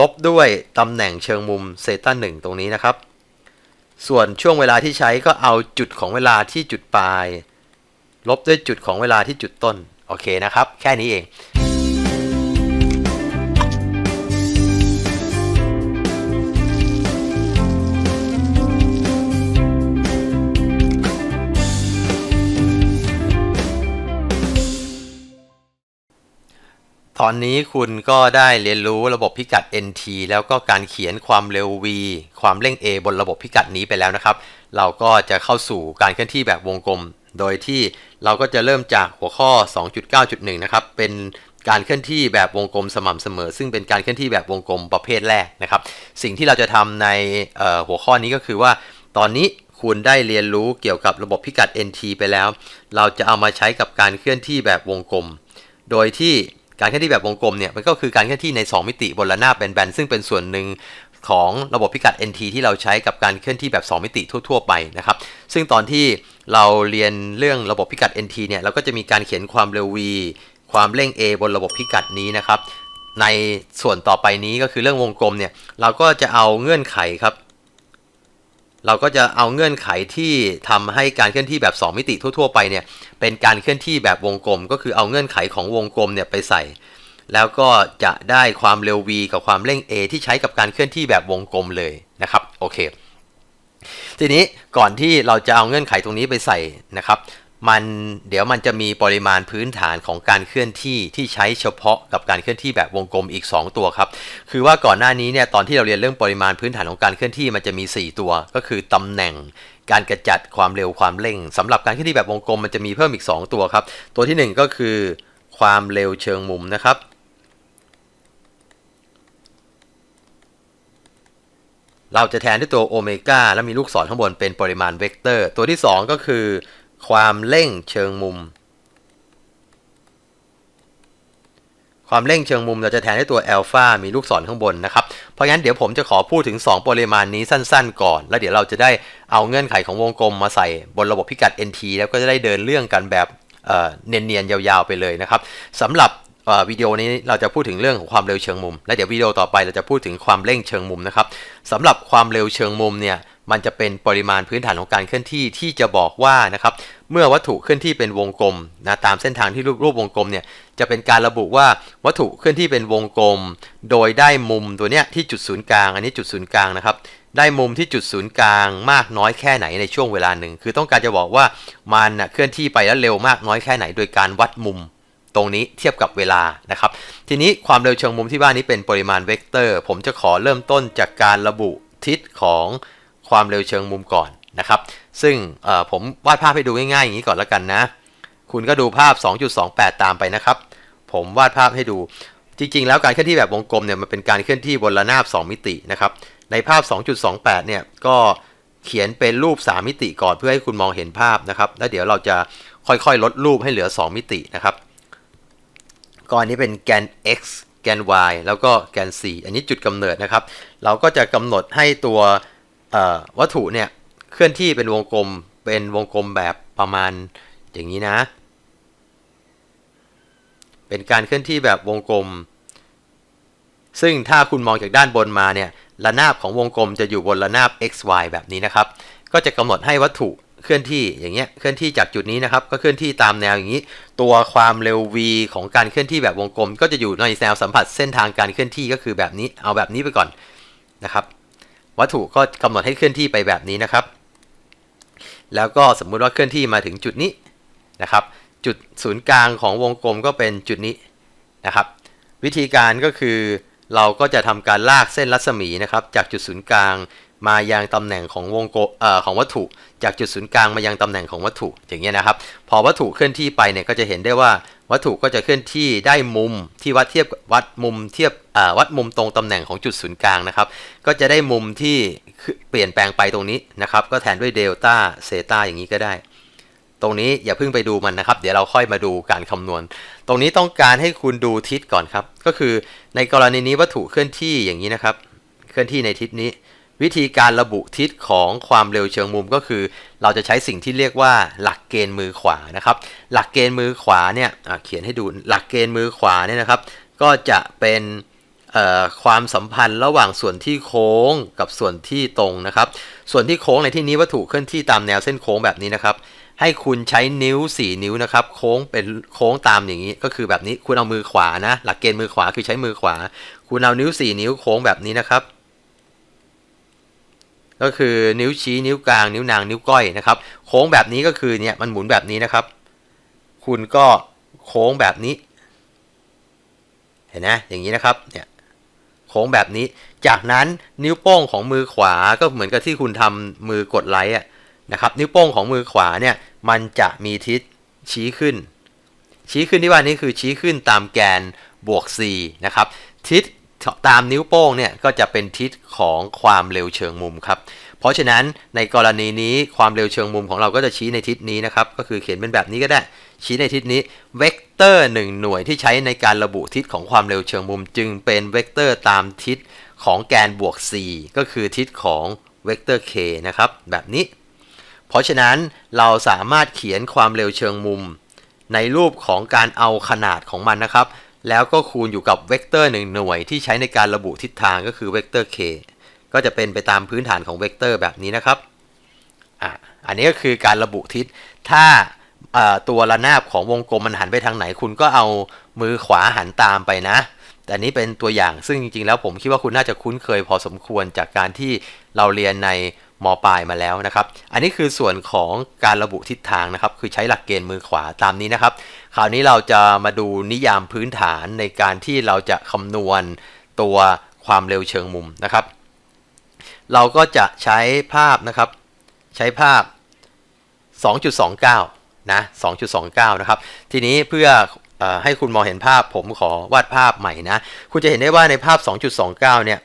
ลบด้วยตำแหน่งเชิงมุมเซต้าหนึ่งตรงนี้นะครับ ส่วนช่วงเวลาที่ใช้ก็เอาจุดของเวลาที่จุดปลาย ลบด้วยจุดของเวลาที่จุดต้น โอเคนะครับ แค่นี้เอง ตอนนี้คุณก็ได้เรียนรู้ระบบพิกัด NT แล้วก็การเขียนความเร็ว v ความเร่ง a บนระบบพิกัดนี้ไปแล้วนะครับ เราก็จะเข้าสู่การเคลื่อนที่แบบวงกลม โดยที่เราก็จะเริ่มจากหัวข้อ 2.9.1 นะครับ เป็นการเคลื่อนที่แบบวงกลมสม่ำเสมอ ซึ่งเป็นการเคลื่อนที่แบบวงกลมประเภทแรกนะครับ สิ่งที่เราจะทำในหัวข้อนี้ก็คือว่า ตอนนี้คุณได้เรียนรู้เกี่ยวกับระบบพิกัด NT ไปแล้ว เราจะเอามาใช้กับการเคลื่อนที่แบบวงกลม โดยที่ การเคลื่อนที่แบบวงกลมเนี่ยมันก็คือการเคลื่อนที่ใน 2 มิติบนระนาบแบนๆซึ่งเป็นส่วนหนึ่งของระบบพิกัด NT ที่เราใช้กับการเคลื่อนที่แบบ 2 มิติทั่ว ๆ ไปนะครับ ซึ่งตอนที่เราเรียนเรื่องระบบพิกัด NT เนี่ยเราก็จะมีการเขียนความเร็ว v ความเร่ง a บนระบบพิกัดนี้นะครับ ในส่วนต่อไปนี้ก็คือเรื่องวงกลมเนี่ยเราก็จะเอาเงื่อนไขครับ เราก็จะเอาเงื่อนไขที่ทำให้การเคลื่อนที่แบบ 2 มิติทั่ว ๆ ไปเนี่ยเป็นการเคลื่อนที่แบบวงกลม ก็คือเอาเงื่อนไขของวงกลมเนี่ยไปใส่ แล้วก็จะได้ความเร็ว v กับความเร่ง a ที่ใช้กับการเคลื่อนที่แบบวงกลมเลยนะครับโอเคทีนี้ก่อนที่เราจะเอาเงื่อนไขตรงนี้ไปใส่นะครับ มันเดี๋ยวมันจะมีปริมาณพื้นฐานของการเคลื่อนที่ที่ใช้เฉพาะกับการเคลื่อนที่แบบวงกลมอีก 2 ตัวครับ คือว่าก่อนหน้านี้เนี่ยตอนที่เราเรียนเรื่องปริมาณพื้นฐานของการเคลื่อนที่มันจะมี 4 ตัว ก็คือตำแหน่งการกระจัดความเร็วความเร่งสำหรับการเคลื่อนที่แบบวงกลมมันจะมีเพิ่มอีก 2 ตัวครับ ตัวทีหนึ่1 ก็คือความเร็วเชิงมุมนะครับ เราจะแทนด้วยตัวโอเมก้าแล้วมีลูกศรข้างบนเป็นปริมาณเวกเตอร์ ตัวที่ 2 ก็คือ ความเร่งเชิงมุม ความเร่งเชิงมุมเราจะแทนด้วยตัวอัลฟามีลูกศรข้างบนนะครับ เพราะงั้นเดี๋ยวผมจะขอพูดถึง 2 ปริมาณนี้สั้นๆ ก่อน แล้วเดี๋ยวเราจะได้เอาเงื่อนไขของวงกลมมาใส่บนระบบพิกัด NT แล้วก็จะได้เดินเรื่องกันแบบเเนียนๆยาวๆไปเลยนะครับสำหรับวิดีโอนี้เราจะพูดถึงเรื่องของความเร็วเชิงมุม และเดี๋ยววิดีโอต่อไปเราจะพูดถึงความเร่งเชิงมุมนะครับสำหรับความเร็วเชิงมุมเนี่ย มันจะเป็นปริมาณพื้นฐานของการเคลื่อนที่ที่จะบอกว่านะครับเมื่อวัตถุเคลื่อนที่เป็นวงกลมนะตามเส้นทางที่รูปรูปวงกลมเนี่ยจะเป็นการระบุว่าวัตถุเคลื่อนที่เป็นวงกลม โดยได้มุมตัวเนี้ยที่จุดศูนย์กลาง อันนี้จุดศูนย์กลางนะครับได้มุมที่จุดศูนย์กลางมากน้อยแค่ไหนในช่วงเวลาหนึ่ง คือต้องการจะบอกว่ามันนะเคลื่อนที่ไปแล้วเร็วมากน้อยแค่ไหน โดยการวัดมุมตรงนี้เทียบกับเวลานะครับ ทีนี้ความเร็วเชิงมุมที่ว่านี้เป็นปริมาณเวกเตอร์ ผมจะขอเริ่มต้นจากการระบุทิศของ ความเร็วเชิงมุมก่อนนะครับ ซึ่งผมวาดภาพให้ดูง่ายๆอย่างนี้ก่อนแล้วกันนะ คุณก็ดูภาพ 2.28 ตามไปนะครับ ผมวาดภาพให้ดู จริง ๆ แล้วการเคลื่อนที่แบบวงกลมเนี่ยมันเป็นการเคลื่อนที่บนระนาบ 2 มิตินะครับ ในภาพ 2.28 เนี่ยก็เขียนเป็นรูป 3 มิติก่อนเพื่อให้คุณมองเห็นภาพนะครับ แล้วเดี๋ยวเราจะค่อยๆ ลดรูปให้เหลือ 2 มิตินะครับก็อันนี้เป็นแกน x แกน y แล้วก็แกน c อันนี้จุดกำเนิดนะครับ เราก็จะกำหนดให้ตัว วัตถุเนี่ยเคลื่อนที่เป็นวงกลมเป็นวงกลมแบบประมาณอย่างนี้นะ เป็นการเคลื่อนที่แบบวงกลม ซึ่งถ้าคุณมองจากด้านบนมาเนี่ยระนาบของวงกลมจะอยู่บนระนาบ x y แบบนี้นะครับ ก็จะกำหนดให้วัตถุเคลื่อนที่อย่างเงี้ยเคลื่อนที่จากจุดนี้นะครับก็เคลื่อนที่ตามแนวอย่างนี้ ตัวความเร็ว v ของการเคลื่อนที่แบบวงกลม ก็จะอยู่ในแนวสัมผัสเส้นทางการเคลื่อนที่ก็คือแบบนี้เอาแบบนี้ไปก่อนนะครับ วัตถุก็กำหนดให้เคลื่อนที่ไปแบบนี้นะครับ แล้วก็สมมุติว่าเคลื่อนที่มาถึงจุดนี้นะครับ จุดศูนย์กลางของวงกลมก็เป็นจุดนี้นะครับ วิธีการก็คือเราก็จะทำการลากเส้นรัศมีนะครับ จากจุดศูนย์กลาง มายังตำแหน่งของวงกเอ่อของวัตถุ จากจุดศูนย์กลางมายังตำแหน่งของวัตถุอย่างเงี้ยนะครับ พอวัตถุเคลื่อนที่ไปเนี่ยก็จะเห็นได้ว่าวัตถุก็จะเคลื่อนที่ได้มุมที่วัดเทียบวัดมุมเทียบอ่าวัดมุมตรงตำแหน่งของจุดศูนย์กลางนะครับ ก็จะได้มุมที่เปลี่ยนแปลงไปตรงนี้นะครับ ก็แทนด้วยเดลต้าเซต้าอย่างนี้ก็ได้ ตรงนี้อย่าเพิ่งไปดูมันนะครับ เดี๋ยวเราค่อยมาดูการคำนวณ ตรงนี้ต้องการให้คุณดูทิศก่อนครับ ก็คือในกรณีนี้วัตถุเคลื่อนที่อย่างนี้นะครับ เคลื่อนที่ในทิศนี้ วิธีการระบุทิศของความเร็วเชิงมุมก็คือ เราจะใช้สิ่งที่เรียกว่าหลักเกณฑ์มือขวานะครับ หลักเกณฑ์มือขวาเนี่ยเขียนให้ดูหลักเกณฑ์มือขวาเนี่ยนะครับ ก็จะเป็นความสัมพันธ์ระหว่างส่วนที่โค้งกับส่วนที่ตรงนะครับ ส่วนที่โค้งในที่นี้วัตถุเคลื่อนที่ตามแนวเส้นโค้งแบบนี้นะครับ ให้คุณใช้นิ้ว 4 นิ้วนะครับ โค้งเป็นโค้งตามอย่างนี้ก็คือแบบนี้คุณเอามือขวานะ หลักเกณฑ์มือขวาคือใช้มือขวา คุณเอานิ้ว 4 นิ้วโค้งแบบนี้นะครับ ก็คือนิ้วชี้นิ้วกลางนิ้วนางนิ้วก้อยนะครับ โค้งแบบนี้ก็คือเนี่ยมันหมุนแบบนี้นะครับ คุณก็โค้งแบบนี้ เห็นไหมอย่างนี้นะครับเนี่ยโค้งแบบนี้ จากนั้นนิ้วโป้งของมือขวาก็เหมือนกับที่คุณทำมือกดไลค์นะครับ นิ้วโป้งของมือขวาเนี่ยมันจะมีทิศชี้ขึ้น ชี้ขึ้นที่ว่านี้คือชี้ขึ้นตามแกนบวก c นะครับ ทิศ ตามนิ้วโป้งเนี่ยก็จะเป็นทิศของความเร็วเชิงมุมครับ เพราะฉะนั้นในกรณีนี้ความเร็วเชิงมุมของเราก็จะชี้ในทิศนี้นะครับ ก็คือเขียนเป็นแบบนี้ก็ได้ ชี้ในทิศนี้ เวกเตอร์1หน่วยที่ใช้ในการระบุทิศของความเร็วเชิงมุม จึงเป็นเวกเตอร์ตามทิศของแกนบวก c ก็คือทิศของเวกเตอร์ k นะครับ แบบนี้ เพราะฉะนั้นเราสามารถเขียนความเร็วเชิงมุม ในรูปของการเอาขนาดของมันนะครับ แล้วก็คูณอยู่กับเวกเตอร์หนึ่งหน่วยที่ใช้ในการระบุทิศทางก็คือเวกเตอร์ k ก็จะเป็นไปตามพื้นฐานของเวกเตอร์แบบนี้นะครับอะอันนี้ก็คือการระบุทิศ ถ้าตัวระนาบของวงกลมมันหันไปทางไหน คุณก็เอามือขวาหันตามไปนะ แต่นี้เป็นตัวอย่างซึ่งจริงๆ แล้วผมคิดว่าคุณน่าจะคุ้นเคยพอสมควรจากการที่เราเรียนใน มปลายมาแล้วนะครับ อันนี้คือส่วนของการระบุทิศทางนะครับ คือใช้หลักเกณฑ์มือขวาตามนี้นะครับ คราวนี้เราจะมาดูนิยามพื้นฐานในการที่เราจะคำนวณตัวความเร็วเชิงมุมนะครับ เราก็จะใช้ภาพนะครับ ใช้ภาพ 2.29 นะ 2.29 นะครับ ทีนี้เพื่ออให้คุณมองเห็นภาพผมขอวาดภาพใหม่นะ คุณจะเห็นได้ว่าในภาพ 2.29 เนี่ย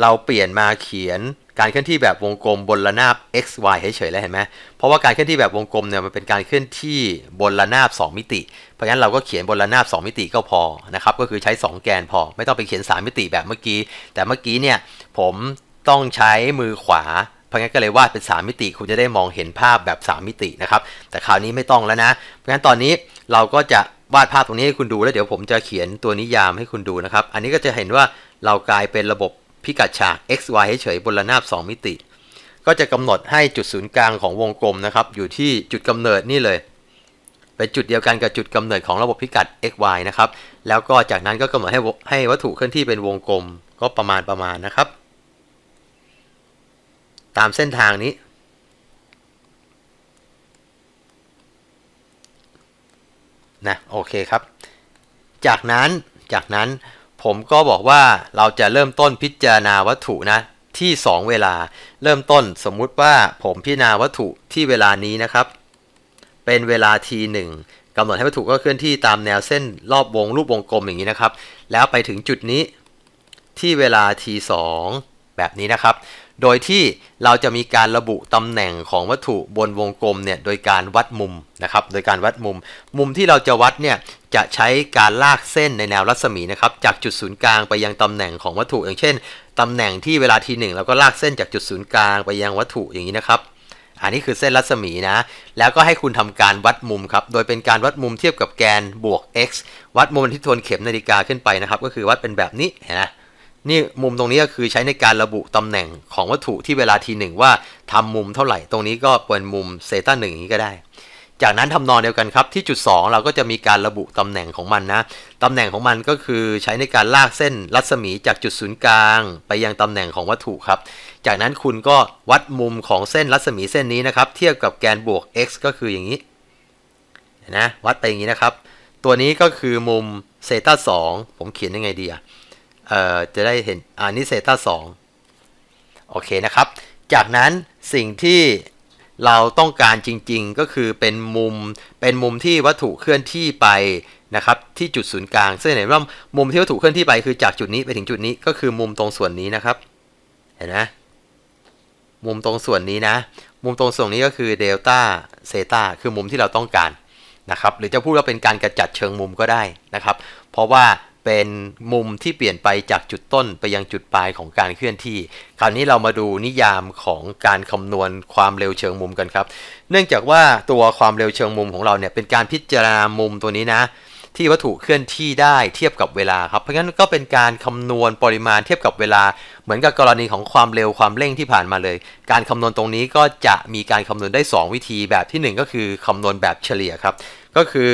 เราเปลี่ยนมาเขียน การเคลื่อนที่แบบวงกลมบนระนาบ x y เฉยๆแล้วเห็นไหมเพราะว่าการเคลื่อนที่แบบวงกลมเนี่ยมันเป็นการเคลื่อนที่บนระนาบ 2 มิติ เพราะฉะนั้นเราก็เขียนบนระนาบ 2 มิติก็พอนะครับก็คือใช้ 2 แกนพอ ไม่ต้องไปเขียน 3 มิติแบบเมื่อกี้ แต่เมื่อกี้เนี่ยผมต้องใช้มือขวาเพราะงั้นก็เลยวาดเป็น 3 มิติ คุณจะได้มองเห็นภาพแบบ 3 มิตินะครับ แต่คราวนี้ไม่ต้องแล้วนะ เพราะงั้นตอนนี้เราก็จะวาดภาพตรงนี้ให้คุณดูแล้วเดี๋ยวผมจะเขียนตัวนิยามให้คุณดูนะครับ อันนี้ก็จะเห็นว่าเรากลายเป็นระบบ พิกัดฉาก x y เฉยบนระนาบ 2 มิติ ก็จะกำหนดให้จุดศูนย์กลางของวงกลมนะครับ อยู่ที่จุดกำเนิดนี่เลยเป็นจุดเดียวกันกับจุดกำเนิดของระบบพิกัด x y นะครับ แล้วก็จากนั้นก็กำหนดให้ให้วัตถุเคลื่อนที่เป็นวงกลมก็ประมาณประมาณนะครับ ตามเส้นทางนี้นะโอเคครับ จากนั้นจากนั้น ผมก็บอกว่าเราจะเริ่มต้นพิจารณาวัตถุนะที่ 2 เวลา เริ่มต้นสมมุติว่าผมพิจารณาวัตถุที่เวลานี้นะครับ เป็นเวลาทีหนึ่งกำหนดให้วัตถุก็เคลื่อนที่ตามแนวเส้นรอบวงรูปวงกลมอย่างนี้นะครับ แล้วไปถึงจุดนี้ที่เวลาทีสองแบบนี้นะครับ โดยที่เราจะมีการระบุตำแหน่งของวัตถุบนวงกลมเนี่ยโดยการวัดมุมนะครับ โดยการวัดมุม มุมที่เราจะวัดเนี่ยจะใช้การลากเส้นในแนวรัศมีนะครับจากจุดศูนย์กลางไปยังตำแหน่งของวัตถุอย่างเช่นตำแหน่งที่เวลาทีหนึ่งเราก็ลากเส้นจากจุดศูนย์กลางไปยังวัตถุอย่างนี้นะครับอันนี้คือเส้นรัศมีนะ แล้วก็ให้คุณทำการวัดมุมครับ โดยเป็นการวัดมุมเทียบกับแกนบวก x วัดมุมที่ทวนเข็มนาฬิกาขึ้นไปนะครับ ก็คือวัดเป็นแบบนี้เห็นไหม นี่มุมตรงนี้ก็คือใช้ในการระบุตำแหน่งของวัตถุที่เวลาทีหนึ่งว่าทำมุมเท่าไหร่ ตรงนี้ก็เป็นมุมเซต้าหนึ่งอย่างนี้ก็ได้ จากนั้นทำนองเดียวกันครับที่จุด 2 เราก็จะมีการระบุตำแหน่งของมันนะตำแหน่งของมันก็คือใช้ในการลากเส้นรัศมีจากจุดศูนย์กลาง ไปยังตำแหน่งของวัตถุครับ จากนั้นคุณก็วัดมุมของเส้นรัศมีเส้นนี้นะครับ เทียบกับแกนบวก x ก็คืออย่างนี้นะวัดไปอย่างนี้นะครับ ตัวนี้ก็คือมุมเซต้า2ผมเขียนยังไงดีอะ เอ่อจะได้เห็นอ่านี่เซตา2โอเคนะครับ จากนั้นสิ่งที่เราต้องการจริงๆ ก็คือเป็นมุมเป็นมุมที่วัตถุเคลื่อนที่ไปนะครับที่จุดศูนย์กลาง ซึ่งเห็นว่ามุมที่วัตถุเคลื่อนที่ไปคือจากจุดนี้ไปถึงจุดนี้ก็คือมุมตรงส่วนนี้นะครับ เห็นไหมมุมตรงส่วนนี้นะ มุมตรงส่วนนี้ก็คือเดลต้าเซต้าคือมุมที่เราต้องการนะครับ หรือจะพูดว่าเป็นการกระจัดเชิงมุมก็ได้นะครับ เพราะว่า เป็นมุมที่เปลี่ยนไปจากจุดต้นไปยังจุดปลายของการเคลื่อนที่ คราวนี้เรามาดูนิยามของการคำนวณความเร็วเชิงมุมกันครับ เนื่องจากว่าตัวความเร็วเชิงมุมของเราเนี่ยเป็นการพิจารณามุมตัวนี้นะ ที่วัตถุเคลื่อนที่ได้เทียบกับเวลาครับเพราะงั้นก็เป็นการคำนวณปริมาณเทียบกับเวลา เหมือนกับกรณีของความเร็วความเร่งที่ผ่านมาเลย การคำนวณตรงนี้ก็จะมีการคำนวณได้ 2 วิธีแบบทีหนึ่1 ก็คือคำนวณแบบเฉลี่ยครับ ก็คือ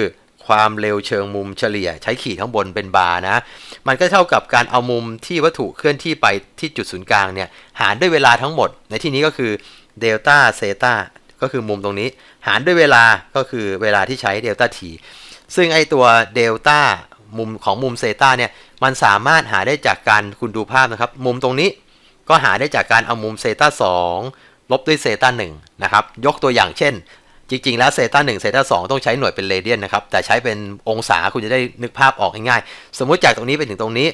ความเร็วเชิงมุมเฉลี่ยใช้ขีดข้างบนเป็นบาร์นะ มันก็เท่ากับการเอามุมที่วัตถุเคลื่อนที่ไปที่จุดศูนย์กลางเนี่ยหารด้วยเวลาทั้งหมด ในที่นี้ก็คือเดลต้าเซตาก็คือมุมตรงนี้ หารด้วยเวลาก็คือเวลาที่ใช้เดลต้าทีซึ่งไอตัวเดลต้ามุมของมุมเซตาเนี่ยมันสามารถหาได้จากการคุณดูภาพนะครับ มุมตรงนี้ก็หาได้จากการเอามุมเซตา2ลบด้วยเซตา1นะครับ ยกตัวอย่างเช่น จริงๆ แล้วเซต้า1เซต้า2ต้องใช้หน่วยเป็นเรเดียนนะครับ แต่ใช้เป็นองศาคุณจะได้นึกภาพออกง่ายๆ สมมุติจากตรงนี้ไปถึงตรงนี้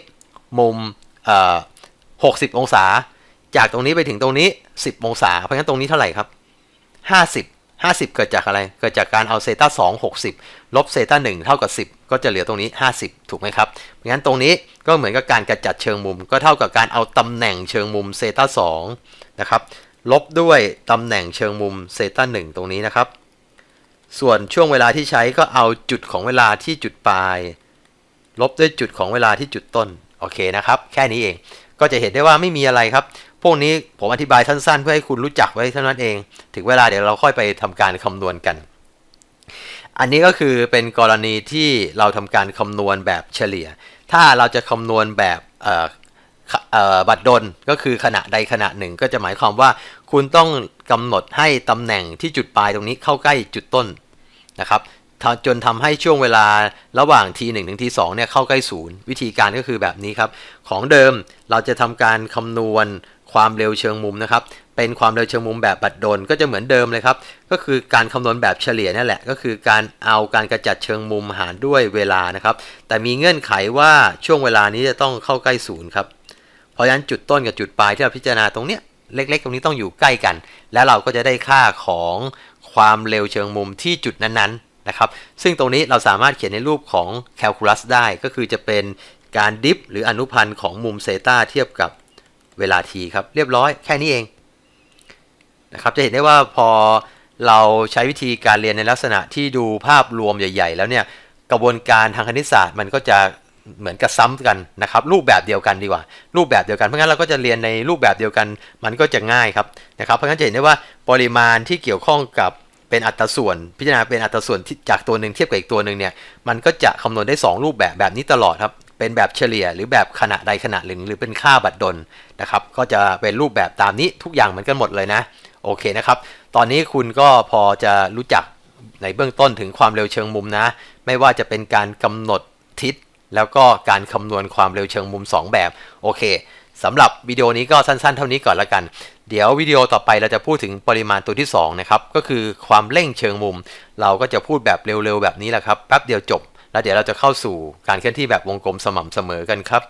มุมเอ่อ60องศา จากตรงนี้ไปถึงตรงนี้ 10 องศา เพราะฉะนั้นตรงนี้เท่าไหร่ครับ 50 50 เกิดจากอะไร เกิดจากการเอาเซต้า2 60ลบเซต้า1เท่ากับ 10 ก็จะเหลือตรงนี้ 50 ถูกไหมครับ เพราะงั้นตรงนี้ก็เหมือนกับการกระจัดเชิงมุม ก็เท่ากับการเอาตำแหน่งเชิงมุมเซต้า2นะครับ ลบด้วยตำแหน่งเชิงมุมเซต้า1ตรงนี้นะครับ ส่วนช่วงเวลาที่ใช้ก็เอาจุดของเวลาที่จุดปลาย ลบด้วยจุดของเวลาที่จุดต้น โอเคนะครับ แค่นี้เอง ก็จะเห็นได้ว่าไม่มีอะไรครับ พวกนี้ผมอธิบายสั้นๆ เพื่อให้คุณรู้จักไว้เท่านั้นเอง ถึงเวลาเดี๋ยวเราค่อยไปทำการคำนวณกัน อันนี้ก็คือเป็นกรณีที่เราทำการคำนวณแบบเฉลี่ย ถ้าเราจะคำนวณแบบบัตรดลก็คือขณะใดขณะหนึ่ง ก็จะหมายความว่าคุณต้องกำหนดให้ตำแหน่งที่จุดปลายตรงนี้เข้าใกล้จุดต้น นะครับจนทำให้ช่วงเวลาระหว่าง t1 ถึง t2 เนี่ยเข้าใกล้ศูนย์วิธีการก็คือแบบนี้ครับ ของเดิมเราจะทำการคำนวณความเร็วเชิงมุมนะครับ เป็นความเร็วเชิงมุมแบบบัดดลก็จะเหมือนเดิมเลยครับ ก็คือการคำนวณแบบเฉลี่ยนั่นแหละ ก็คือการเอาการกระจัดเชิงมุมหารด้วยเวลานะครับ แต่มีเงื่อนไขว่าช่วงเวลานี้จะต้องเข้าใกล้ศูนย์ครับ เพราะฉะนั้นจุดต้นกับจุดปลายที่เราพิจารณาตรงเนี้ยเล็กๆ ตรงนี้ต้องอยู่ใกล้กัน แล้วเราก็จะได้ค่าของ ความเร็วเชิงมุมที่จุดนั้นๆนะครับ ซึ่งตรงนี้เราสามารถเขียนในรูปของแคลคูลัสได้ก็คือจะเป็นการดิฟหรืออนุพันธ์ของมุมเซตาเทียบกับเวลาทีครับเรียบร้อยแค่นี้เองนะครับจะเห็นได้ว่าพอเราใช้วิธีการเรียนในลักษณะที่ดูภาพรวมใหญ่ ๆ แล้วเนี่ยกระบวนการทางคณิตศาสตร์มันก็จะเหมือนกับซ้ำกันนะครับรูปแบบเดียวกันดีกว่า รูปแบบเดียวกันเพราะงั้นเราก็จะเรียนในรูปแบบเดียวกันมันก็จะง่ายครับนะครับเพราะงั้นจะเห็นได้ว่าปริมาณที่เกี่ยวข้องกับ เป็นอัตราส่วน พิจารณาเป็นอัตราส่วนที่จากตัวหนึ่งเทียบกับอีกตัวหนึ่งเนี่ยมันก็จะคำนวณได้ 2 รูปแบบแบบนี้ตลอดครับเป็นแบบเฉลี่ยหรือแบบขณะใดขณะหนึ่ง หรือเป็นค่าบัตรดลนะครับ ก็จะเป็นรูปแบบตามนี้ทุกอย่างเหมือนกันหมดเลยนะโอเคนะครับ ตอนนี้คุณก็พอจะรู้จักในเบื้องต้นถึงความเร็วเชิงมุมนะ ไม่ว่าจะเป็นการกำหนดทิศแล้วก็การคำนวณความเร็วเชิงมุม 2 แบบโอเค สำหรับวิดีโอนี้ก็สั้นๆ เท่านี้ก่อนละกัน เดี๋ยววิดีโอต่อไปเราจะพูดถึงปริมาณตัวที่2นะครับ ก็คือความเร่งเชิงมุม เราก็จะพูดแบบเร็วๆ แบบนี้แหละครับ แป๊บเดียวจบ แล้วเดี๋ยวเราจะเข้าสู่การเคลื่อนที่แบบวงกลมสม่ำเสมอกันครับ